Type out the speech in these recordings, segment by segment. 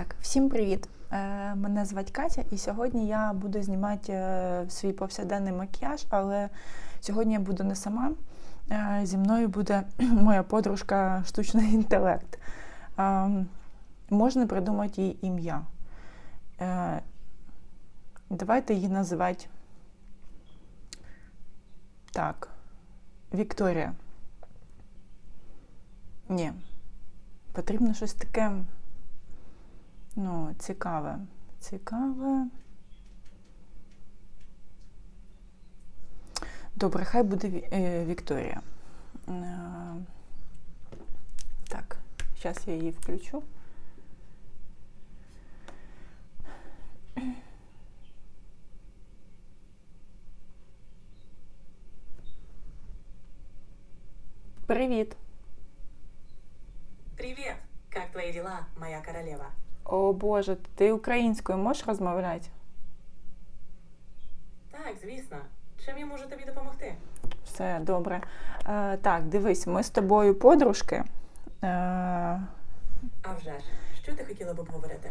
Так, всім привіт! Е, Мене звати Катя, і сьогодні я буду знімати е, свій повсякденний макіяж, але сьогодні я буду не сама. Е, Зі мною буде моя подружка штучний інтелект. Можна придумати їй ім'я. Давайте її називати так. Вікторія. Ні. Потрібно щось таке. Ну, цікаве. Цікаве. Добре, хай буде е, Вікторія. Е, Так, зараз я її включу. Привіт. Привет! Как твои дела, моя королева? О Боже, ти українською можеш розмовляти? Так, звісно. Чим я можу тобі допомогти? Все добре. Е, так, дивись, ми з тобою подружки. Е, А вже ж, що ти хотіла б обговорити?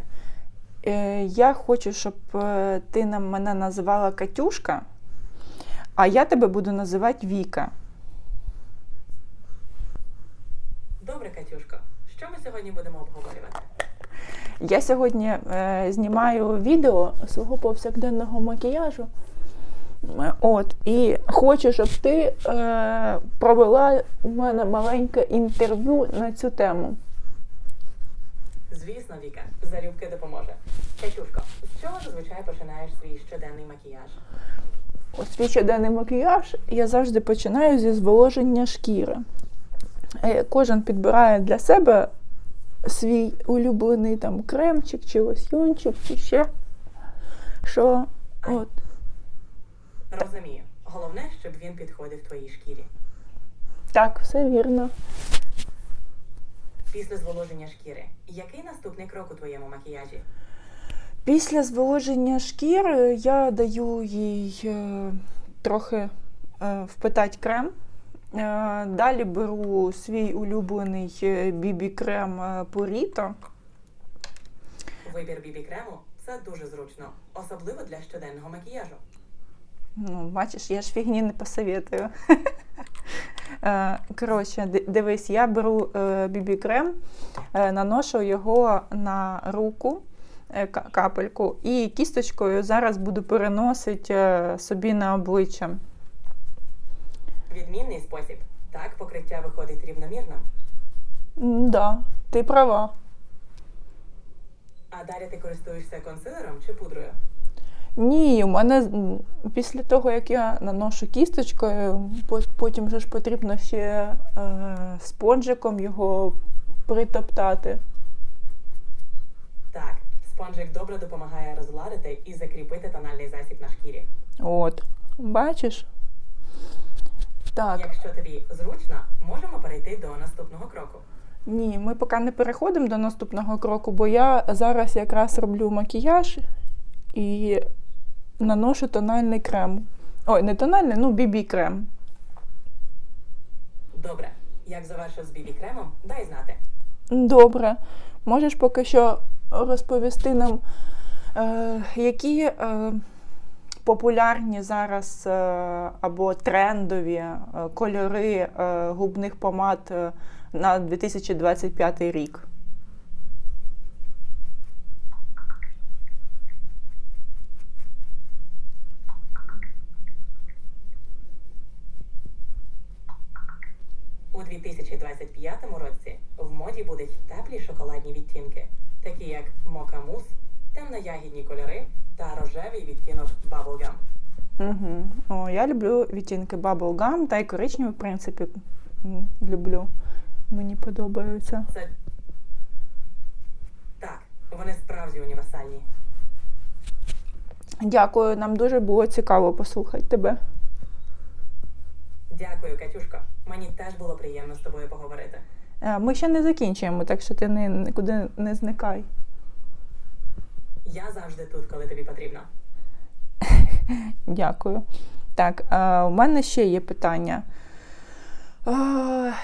е, я хочу, щоб е, ти нам мене називала Катюшка, а я тебе буду називати Віка. Добре, Катюшко, що ми сьогодні будемо обговорювати? Я сьогодні е, знімаю відео свого повсякденного макіяжу. От, і хочу, щоб ти е, провела у мене маленьке інтерв'ю на цю тему. Звісно, Віка, залюбки допоможе. Катюшко, з чого зазвичай починаєш свій щоденний макіяж? У свій щоденний макіяж я завжди починаю зі зволоження шкіри. Е, Кожен підбирає для себе свій улюблений там кремчик чи лосьйончик, чи ще що. От. Розумію. Головне, щоб він підходив твоїй шкірі. Так, все вірно. Після зволоження шкіри, який наступний крок у твоєму макіяжі? Після зволоження шкіри я даю їй е, трохи е, впитати крем. Е, далі беру свій улюблений е, бібі-крем е, Purito. Вибір бібі крему це дуже зручно, особливо для щоденного макіяжу. Ну, бачиш, я ж фігні не посоветую. Е, Коротше, дивись, я беру е, бібі-крем, е, наношу його на руку, е, капельку, і кісточкою зараз буду переносити е, собі на обличчя. Відмінний спосіб. Так покриття виходить рівномірно. М, Да, ти права. А далі ти користуєшся консилером чи пудрою? Ні, у мене м, після того, як я наношу кісточкою, по- потім же ж потрібно ще е, спонжиком його притоптати. Так, спонжик добре допомагає розгладити і закріпити тональний засіб на шкірі. От, бачиш? Так, Якщо тобі зручно, можемо перейти до наступного кроку. ні, ми поки не переходимо до наступного кроку, бо я зараз якраз роблю макіяж і наношу тональний крем. Ой, не тональний, ну бібі-крем. Добре, як завершив з бібі кремом, дай знати. Добре. Можеш поки що розповісти нам, е, які е, популярні зараз е, або трендові е, кольори е, губних помад на 2025 рік? У 2025 році в моді будуть теплі шоколадні відтінки, такі як мока мус, темно-ягідні кольори та рожевий відтінок Bubblegum. Угу. О, я люблю відтінки Bubblegum та й коричневий, в принципі, люблю. Мені подобаються. Це так, вони справді універсальні. Дякую, нам дуже було цікаво послухати тебе. Дякую, Катюшко. Мені теж було приємно з тобою поговорити. Е, Ми ще не закінчуємо, так що ти не, нікуди не зникай. Я завжди тут, коли тобі потрібно. Дякую. Так, у мене ще є питання.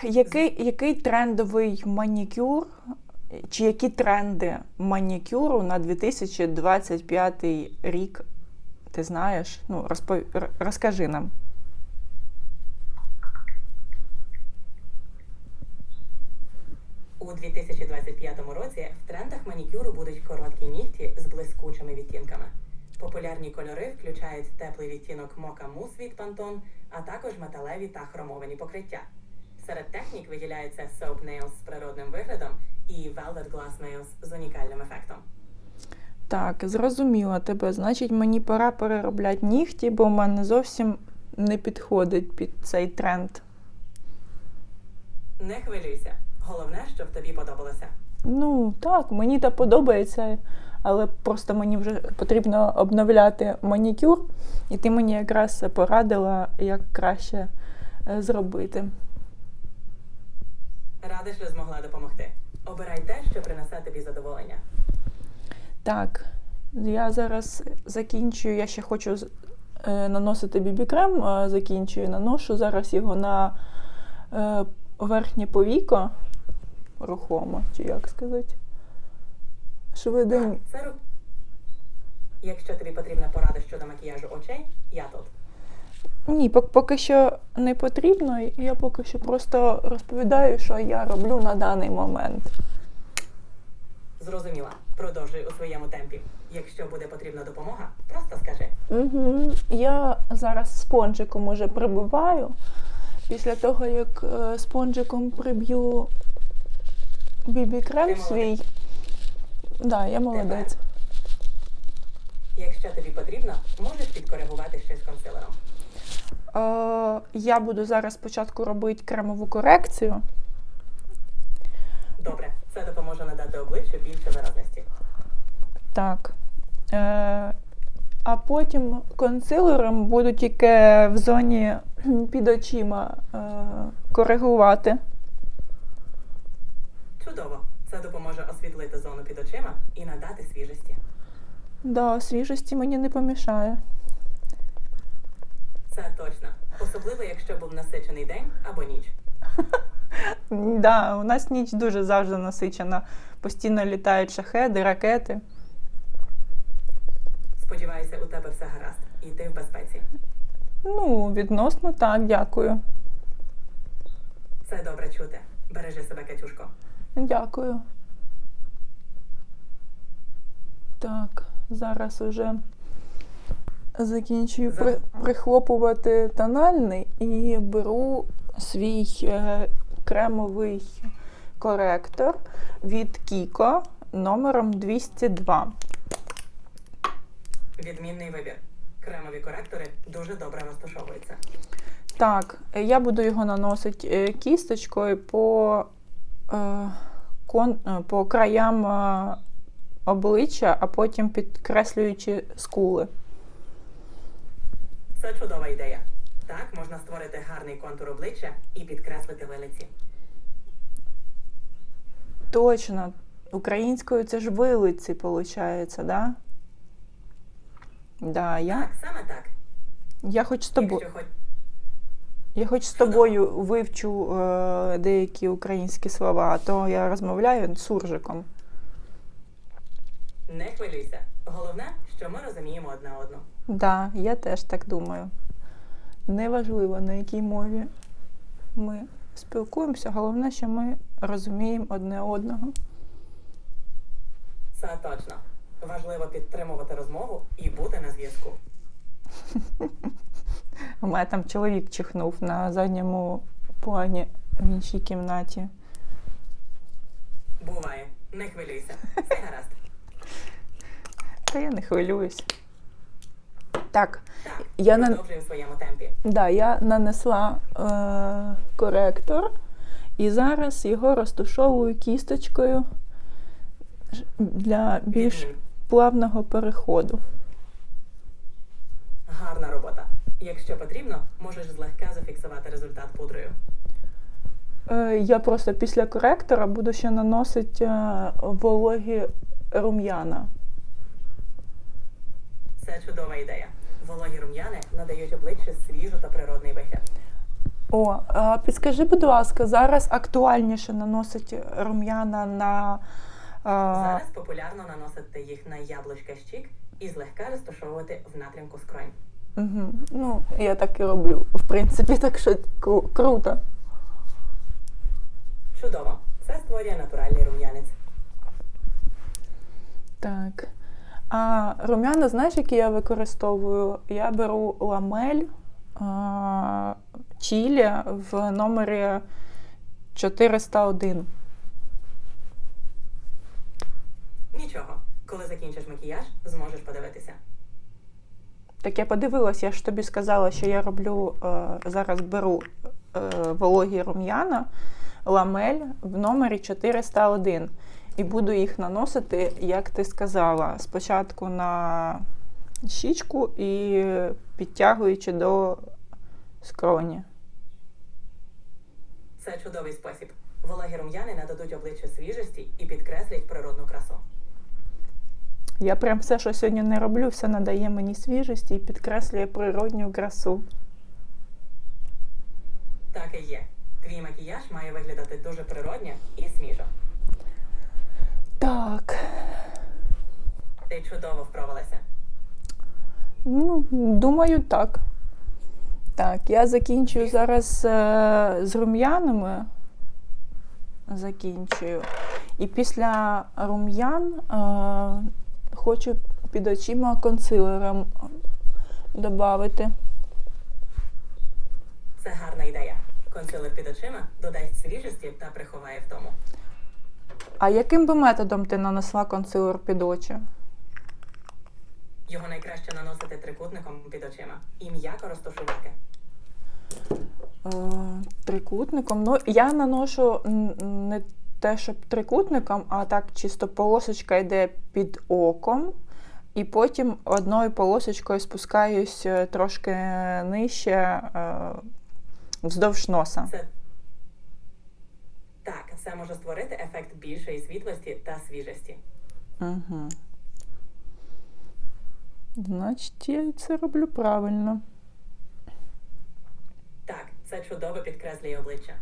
Який, який трендовий манікюр чи які тренди манікюру на 2025 рік ти знаєш? Ну, розпов... розкажи нам. У 2025 році в трендах манікюру будуть короткі нігті з блискучими відтінками. Популярні кольори включають теплий відтінок Mocha Mousse від Pantone, а також металеві та хромовані покриття. Серед технік виділяються Soap Nails з природним виглядом і Velvet Glass Nails з унікальним ефектом. Так, зрозуміла тебе. Значить, мені пора переробляти нігті, бо в мене зовсім не підходить під цей тренд. Не хвилюйся. Головне, щоб тобі подобалося. Ну, так, мені та подобається, але просто мені вже потрібно обновляти манікюр, і ти мені якраз порадила, як краще е, зробити. Рада, що змогла допомогти. Обирай те, що принесе тобі задоволення. Так, я зараз закінчую. Я ще хочу е, наносити бібі-крем, е, закінчую, наношу зараз його на верхнє повіко рухомо, чи як сказати. Швидень. Це. Якщо тобі потрібна порада щодо макіяжу очей, я тут. Ні, поки що не потрібно. Я поки що просто розповідаю, що я роблю на даний момент. Зрозуміла. Продовжуй у своєму темпі. Якщо буде потрібна допомога, просто скажи. Угу. Я зараз спонжиком уже прибиваю. Після того, як е, спонжиком приб'ю бібі-крем Ти молодець. свій. Да, я молодець. Якщо тобі потрібно, можеш підкоригувати щось консилером. Е, я буду зараз спочатку робити кремову корекцію. Добре, це допоможе надати обличчю більше виразності. Так. Е, а потім консилером буду тільки в зоні кхм, під очима е, коригувати. Чудово! Це допоможе освітлити зону під очима і надати свіжості. Да, свіжості мені не помішає. Це точно. Особливо, якщо був насичений день або ніч. Да, у нас ніч дуже завжди насичена. Постійно літають шахеди, ракети. Сподіваюся, у тебе все гаразд, і ти в безпеці. Ну, відносно так, дякую. Це добре чути. Бережи себе, Катюшко. Дякую. Так, зараз уже закінчую при, прихлопувати тональний і беру свій е, кремовий коректор від Kiko номером 202. Відмінний вибір. Кремові коректори дуже добре розташовуються. Так, я буду його наносити е, кісточкою по, по краям е, обличчя, а потім підкреслюючи скули. Це чудова ідея. Так можна створити гарний контур обличчя і підкреслити вилиці. Точно, українською це ж вилиці, виходить, да? Да, я, Так, саме так. я хоч з тобою. Якщо Я хоч з тобою вивчу е, деякі українські слова, а то я розмовляю суржиком. не хвилюйся. Головне, що ми розуміємо одна одну. Да, я теж так думаю. Неважливо, на якій мові ми спілкуємося, головне, що ми розуміємо одне одного. Це точно. Важливо підтримувати розмову і бути на зв'язку. У мене там чоловік чихнув на задньому плані в іншій кімнаті. Буває, не хвилюйся. Все гаразд. Та я не хвилююсь. Так, Так, Я на- у своєму темпі. да, я нанесла е, коректор і зараз його розташовую кісточкою для більш плавного переходу. Гарна. Якщо потрібно, можеш злегка зафіксувати результат пудрою. Е, Я просто після коректора буду ще наносити е, вологі рум'яна. Це чудова ідея. Вологі рум'яни надають обличчю свіжу та природний вигляд. О, підскажи, будь ласка, зараз актуальніше наносить рум'яна на. Зараз популярно наносити їх на яблучка щік і злегка розташовувати в напрямку скронь. Угу. Ну, я так і роблю. В принципі, так що кру- круто. Чудово! Це створює натуральний рум'янець. Так. А рум'яна, знаєш, які я використовую? Я беру ламель а, чілі в номері 401. Нічого, коли закінчиш макіяж, зможеш подивитися. Так я подивилась, я ж тобі сказала, що я роблю е, зараз беру е, вологі рум'яна, ламель в номері 401. І буду їх наносити, як ти сказала, спочатку на щічку і підтягуючи до скроні. Це чудовий спосіб. Вологі рум'яни нададуть обличчю свіжості і підкреслять природну красу. Я прям все, що сьогодні не роблю, все надає мені свіжості і підкреслює природню красу. Так і є. Твій макіяж має виглядати дуже природньо і свіжо. Так. Ти чудово вправилася. Ну, думаю, так. Так, я закінчую зараз е, з рум'янами. Закінчую. І після рум'ян е, хочу під очима консилером додати. Це гарна ідея. Консилер під очима додасть свіжості та приховає втому. А яким би методом ти нанесла консилер під очі? Його найкраще наносити трикутником під очима і м'яко розташувати. Е, трикутником. Ну, я наношу не те, щоб трикутником, а так чисто полосочка йде під оком, і потім одною полосочкою спускаюсь е, трошки нижче е, вздовж носа. Це так, це може створити ефект більшої світлості та свіжості. Угу. Значить, я це роблю правильно. Так, це чудово підкреслює обличчя.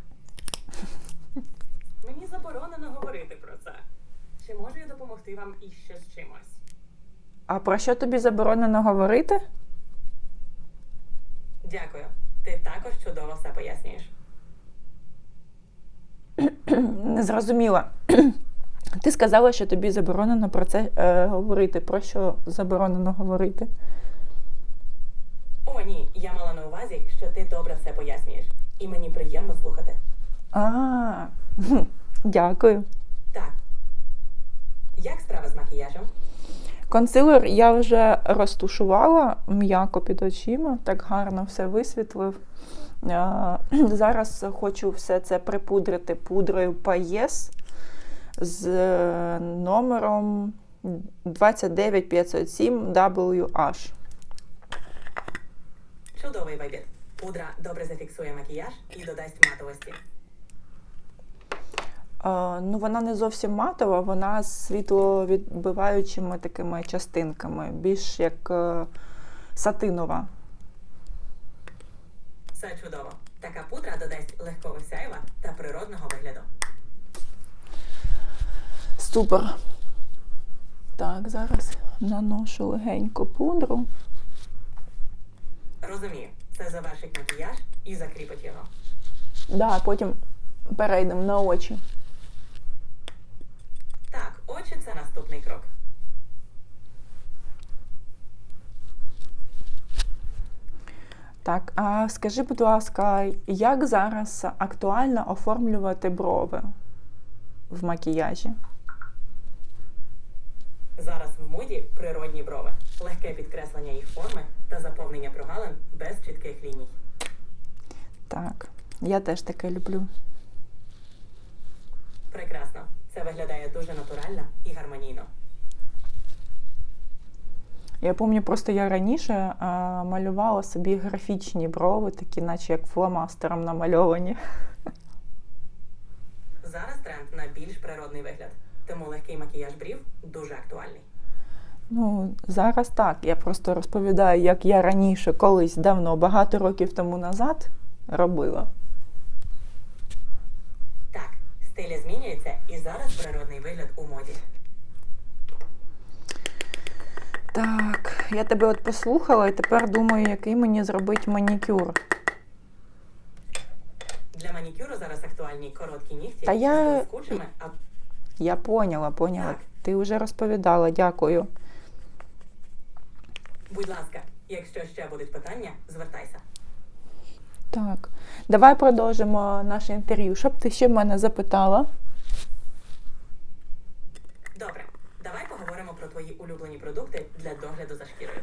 Мені заборонено говорити про це. Чи можу я допомогти вам іще з чимось? А про що тобі заборонено говорити? Дякую. Ти також чудово все пояснюєш. Не зрозуміла. Ти сказала, що тобі заборонено про це е, говорити. Про що заборонено говорити? О, ні, я мала на увазі, що ти добре все пояснюєш, і мені приємно слухати. А, дякую. Так. Як справа з макіяжем? Консилер я вже розтушувала м'яко під очима, так гарно все висвітлив. Зараз хочу все це припудрити пудрою Paes з е, номером 29507 WH. Чудовий вибір. Пудра добре зафіксує макіяж і додасть матовості. Ну, вона не зовсім матова, вона з світловідбиваючими такими частинками, більш як е, сатинова. Все чудово. Така пудра додасть легкого сяйва та природного вигляду. Супер. Так, зараз наношу легенько пудру. Розумію, це завершить макіяж і закріпить його. Так, Да, потім перейдемо на очі. Очі це наступний крок. Так, а скажи, будь ласка, як зараз актуально оформлювати брови в макіяжі? Зараз в моді природні брови, легке підкреслення їх форми та заповнення прогалин без чітких ліній. Так, я теж таке люблю. Прекрасно. Це виглядає дуже натурально і гармонійно. Я пам'ятаю, просто я раніше а, малювала собі графічні брови, такі, наче як фломастером намальовані. Зараз тренд на більш природний вигляд, тому легкий макіяж брів дуже актуальний. Ну, зараз так. Я просто розповідаю, як я раніше колись давно, багато років тому назад робила. Стилі змінюються, і зараз природний вигляд у моді. Так, я тебе от послухала і тепер думаю, який мені зробити манікюр. Для манікюру зараз актуальні короткі нігті Та я- з блискучими, а Я поняла, поняла. Так. Ти вже розповідала, дякую. будь ласка, якщо ще будуть питання, звертайся. Так, давай продовжимо наше інтерв'ю. Що б ти ще в мене запитала? Добре, давай поговоримо про твої улюблені продукти для догляду за шкірою.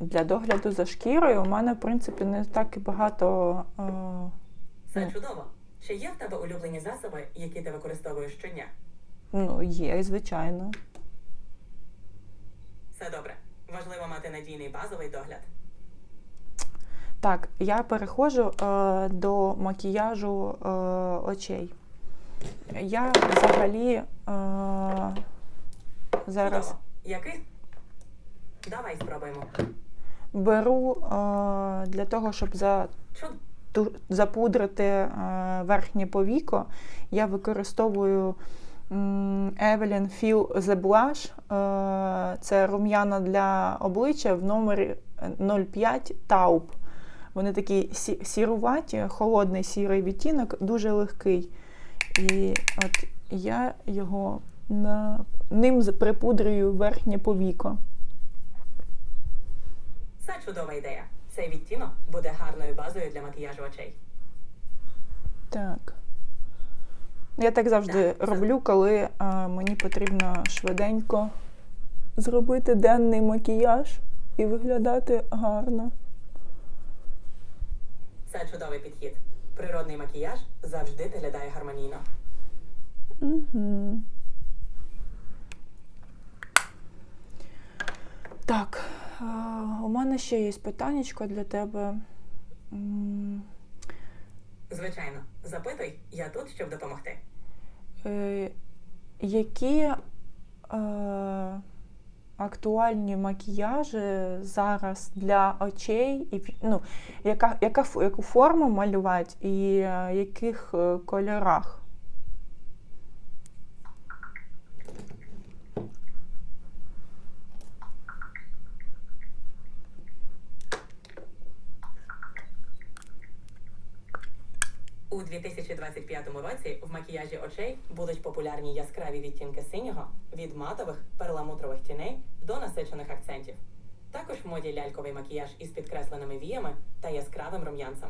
Для догляду за шкірою у мене, в принципі, не так і багато. Е, Це Ну. чудово. Чи є в тебе улюблені засоби, які ти використовуєш щодня? ну, є, звичайно. Все добре. Важливо мати надійний базовий догляд. Так, я переходжу е, до макіяжу е, очей. Я взагалі е, зараз Який? Давай спробуємо. беру е, для того, щоб за, ту- запудрити е, верхнє повіко, я використовую м, Evelyn Feel The Blush. Е, Це рум'яна для обличчя в номері 05 Taupe. Вони такі сіруваті, холодний сірий відтінок, дуже легкий. І от я його на... ним припудрюю верхнє повіко. Це чудова ідея. Цей відтінок буде гарною базою для макіяжу очей. Так. Я так завжди Так, роблю, коли а, мені потрібно швиденько зробити денний макіяж і виглядати гарно. Це чудовий підхід. Природний макіяж завжди виглядає гармонійно. Угу. Так, у мене ще є питаннячко для тебе. Звичайно, запитуй, я тут, щоб допомогти. Е, які е, актуальні макіяжі зараз для очей, і ну, яка, яка, яку форму малювати і е, яких е, кольорах? У 2025 році в макіяжі очей будуть популярні яскраві відтінки синього від матових перламутрових тіней до насичених акцентів. Також в моді ляльковий макіяж із підкресленими віями та яскравим рум'янцем.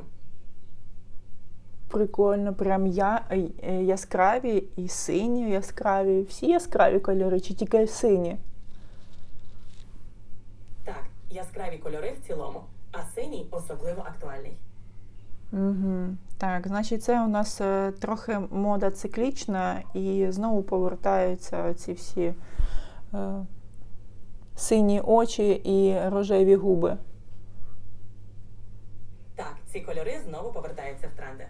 Прикольно, прям я, е, е, яскраві і сині яскраві. Всі яскраві кольори, чи тільки сині? Так, яскраві кольори в цілому, а синій особливо актуальний. Угу. Так, значить, це у нас е, трохи мода циклічна, і знову повертаються ці всі е, сині очі і рожеві губи. Так, ці кольори знову повертаються в тренди.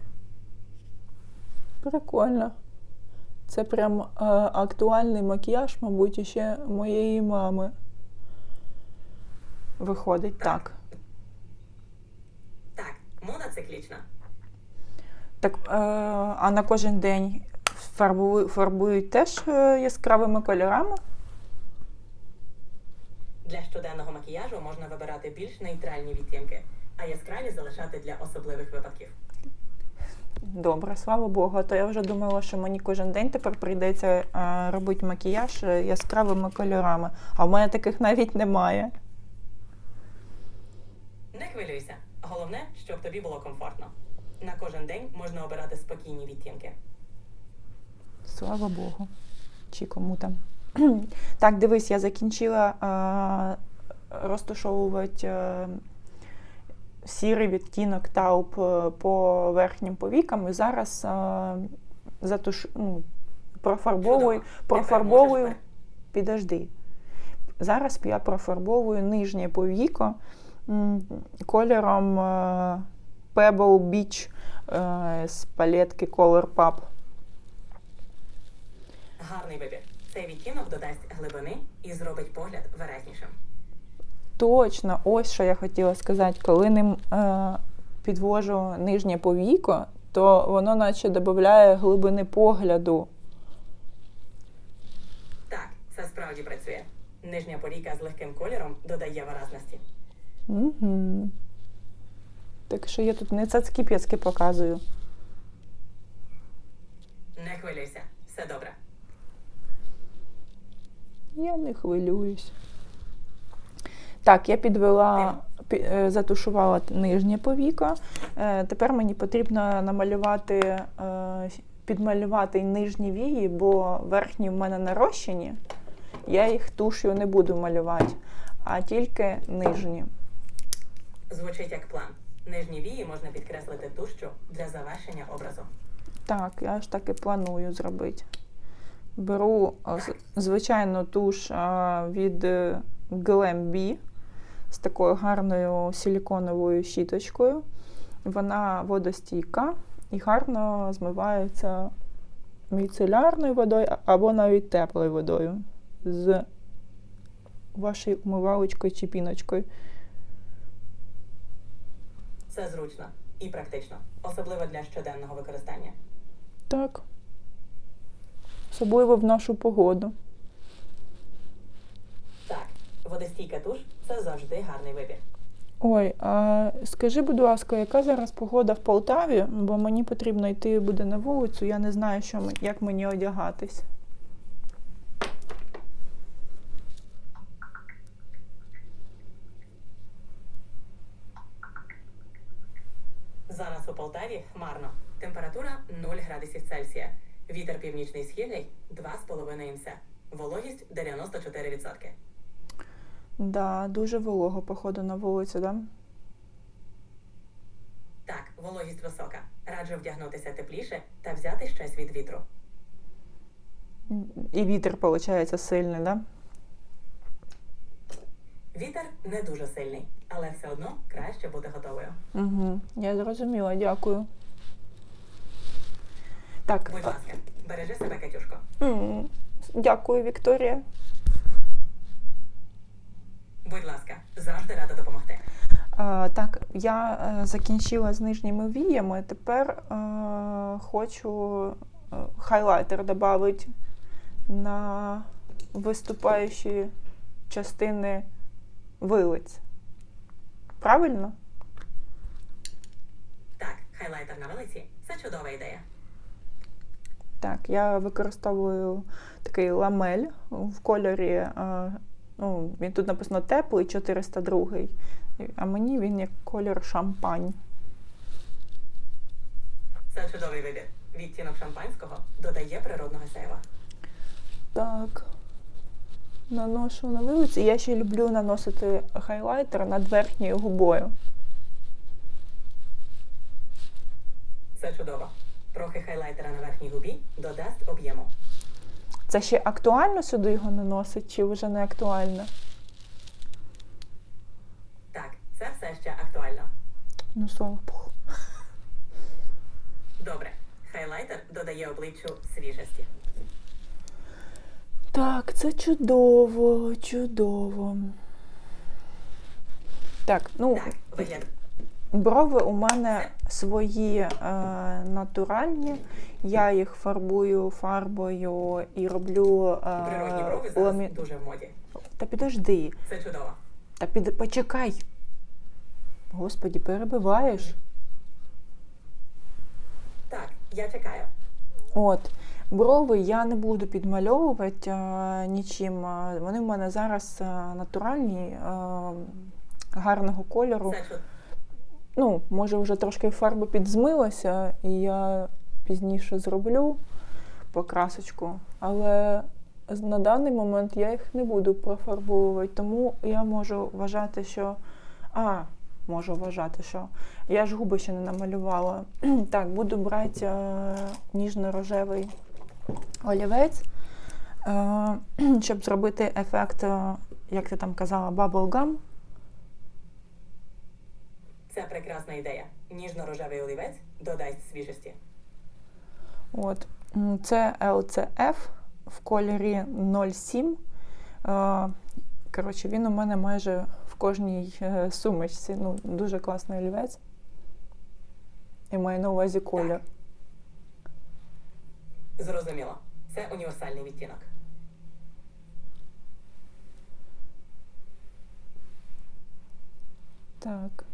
Прикольно. Це прям е, актуальний макіяж, мабуть, іще моєї мами. Виходить так. Так, мода циклічна. Так, е, а на кожен день фарбують, фарбують теж е, яскравими кольорами? Для щоденного макіяжу можна вибирати більш нейтральні відтінки, а яскраві залишати для особливих випадків. Добре, слава Богу. А То я вже думала, що мені кожен день тепер прийдеться е, робити макіяж яскравими кольорами. А в мене таких навіть немає. Не хвилюйся. Головне, щоб тобі було комфортно. На кожен день можна обирати спокійні відтінки. Слава Богу. Чи кому там. так, дивись, я закінчила е, розташовувати е, сірий відтінок тауп е, по верхнім повікам. І зараз е, затуш, ну, профарбовую, профарбовую. Підожди. Зараз я профарбовую нижнє повіко кольором е, Pebble Beach е, з палетки Color Pop. Гарний вибір. Цей відтінок додасть глибини і зробить погляд виразнішим. Точно, ось що я хотіла сказати. Коли ним е, підвожу нижнє повіко, то воно наче додає глибини погляду. Так, це справді працює. Нижня повіка з легким кольором додає виразності. Угу. Так що я тут не цацки п'яцки показую. Не хвилюйся, все добре. Я не хвилююсь. Так, я підвела, е, затушувала нижнє повіко. Е, Тепер мені потрібно намалювати, е, підмалювати нижні вії, бо верхні в мене нарощені. Я їх туш'ю не буду малювати, а тільки нижні. Звучить як план. Нижні вії можна підкреслити тушчу для завершення образу. Так, я ж так і планую зробити. Беру звичайну туш від е, Glam-B з такою гарною силіконовою щіточкою. Вона водостійка і гарно змивається міцелярною водою або навіть теплою водою з вашою умивалочкою чи піночкою. Це зручно і практично, особливо для щоденного використання. Так. Особливо в нашу погоду. Так, водостійка туш це завжди гарний вибір. Ой, а скажи, будь ласка, яка зараз погода в Полтаві? Бо мені потрібно йти буде на вулицю, я не знаю, що, ми- як мені одягатись. Зараз у Полтаві хмарно. Температура 0 градусів Цельсія. Вітер північний східний 2,5 мс. Вологість 94%. Да, дуже волого, походу, на вулиці, да? Так, вологість висока. Раджу вдягнутися тепліше та взяти щось від вітру. І вітер, виходить, сильний, да? Вітер не дуже сильний, але все одно краще бути готовою. Угу, я зрозуміла, дякую. Так, Будь ласка, бережи себе, Катюшко. м, дякую, Вікторія. Будь ласка, завжди рада допомогти. А, так, я е, закінчила з нижніми віями. Тепер е, хочу е, хайлайтер додати на виступаючі частини вилиць. Правильно? Так, хайлайтер на велиці це чудова ідея. Так, я використовую такий ламель в кольорі. е, ну, він тут написано теплий 402, а мені він як кольор шампань. Це чудовий вибір. Відтінок шампанського додає природного сяйва. Так. Наношу на вилиці. Я ще люблю наносити хайлайтер над верхньою губою. Це чудово. Трохи хайлайтера на верхній губі додасть об'єму. Це ще актуально сюди його наносить, чи вже не актуально? Так, це все ще актуально. Ну, слава Богу. Добре. Хайлайтер додає обличчю свіжості. Так, це чудово, чудово. Так, ну, Так, вигляд. брови у мене свої е, натуральні. Я їх фарбую фарбою і роблю. Е, Природні брови зараз ламі- дуже в моді. Та підожди. Це чудово. Та під... почекай. Господі, перебиваєш. Так, я чекаю. От. Брови я не буду підмальовувати е, нічим. Е, Вони в мене зараз е, натуральні, е, гарного кольору. Це чудово. Ну, може, вже трошки фарба підзмилася, і я пізніше зроблю покрасочку. Але на даний момент я їх не буду профарбовувати, тому я можу вважати, що. А, можу вважати, що я ж губи ще не намалювала. так, буду брати е, ніжно-рожевий олівець, е, щоб зробити ефект, е, як ти там казала, bubblegum. Це прекрасна ідея. Ніжно-рожевий олівець додасть свіжості. От. Це LCF в кольорі 07. Е, Коротше, він у мене майже в кожній е, сумочці. Ну, дуже класний олівець. Я маю на увазі колір. Зрозуміло. Це універсальний відтінок. Так.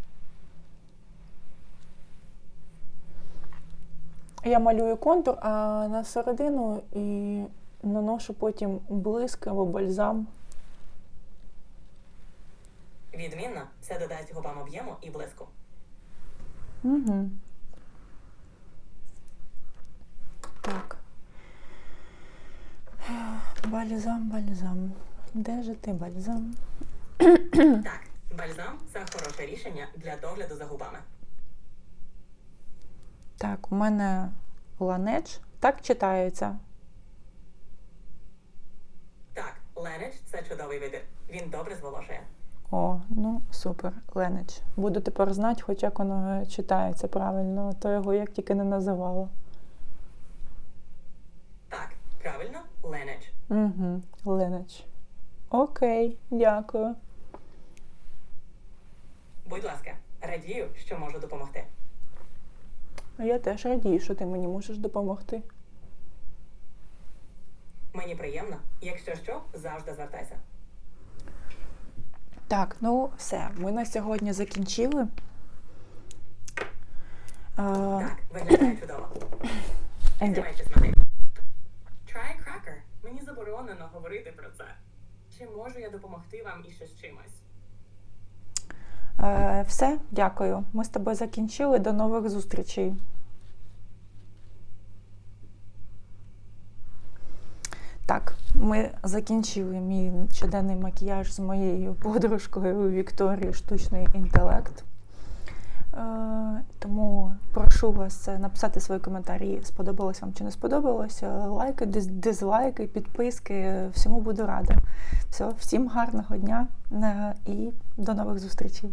Я малюю контур, а на середину і наношу потім блиск або бальзам. Відмінно, це додасть губам об'єму і блиску. Угу. Так. Бальзам, бальзам. Де же ти бальзам? Так, бальзам це хороше рішення для догляду за губами. Так, у мене ланеч. Так читається. Так, Ленич це чудовий вибір. Він добре зволожує. О, ну супер, Ленич. Буду тепер знати, хоч як воно читається правильно, то його як тільки не називала. Так, правильно, Ленич. Угу, Ленич. Окей, дякую. Будь ласка, радію, що можу допомогти. А Я теж радію, що ти мені можеш допомогти. Мені приємно. Якщо що, завжди звертайся. Так, ну все, ми на сьогодні закінчили. Так, виглядає чудово. Try cracker. Мені заборонено говорити про це. Чи можу я допомогти вам іще з чимось? Е, все, дякую. Ми з тобою закінчили. До нових зустрічей. Так, ми закінчили мій щоденний макіяж з моєю подружкою Вікторією штучний інтелект. Е, Тому прошу вас е, написати свої коментарі, сподобалось вам чи не сподобалось. Лайки, диз- дизлайки, підписки. Всьому буду рада. Все, всім гарного дня і до нових зустрічей.